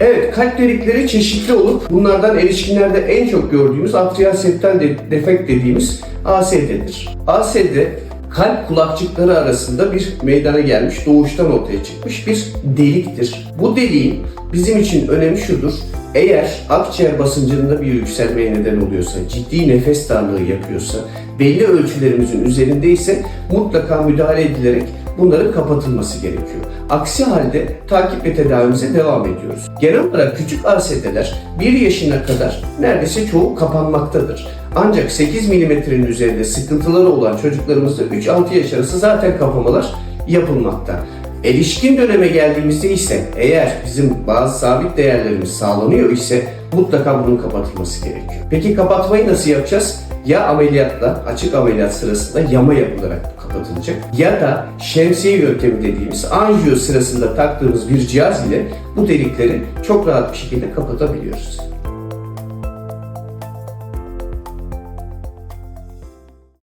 Evet, kalp delikleri çeşitli olup bunlardan erişkinlerde en çok gördüğümüz atrial septal de- defekt dediğimiz ASD'dir. ASD kalp kulakçıkları arasında bir meydana gelmiş, doğuştan ortaya çıkmış bir deliktir. Bu deliğin bizim için önemi şudur. Eğer akciğer basıncında bir yükselmeye neden oluyorsa, ciddi nefes darlığı yapıyorsa, belli ölçülerimizin üzerindeyse mutlaka müdahale edilerek bunların kapatılması gerekiyor. Aksi halde takip ve tedavimize devam ediyoruz. Genel olarak küçük ASD'ler 1 yaşına kadar neredeyse çoğu kapanmaktadır. Ancak 8 milimetrenin üzerinde sıkıntıları olan çocuklarımızda 3-6 yaş arası zaten kapamalar yapılmakta. Erişkin döneme geldiğimizde ise eğer bizim bazı sabit değerlerimiz sağlanıyor ise mutlaka bunun kapatılması gerekiyor. Peki kapatmayı nasıl yapacağız? Ya ameliyatla, açık ameliyat sırasında yama yapılarak kapatılacak ya da şemsiye yöntemi dediğimiz anjiyo sırasında taktığımız bir cihaz ile bu delikleri çok rahat bir şekilde kapatabiliyoruz.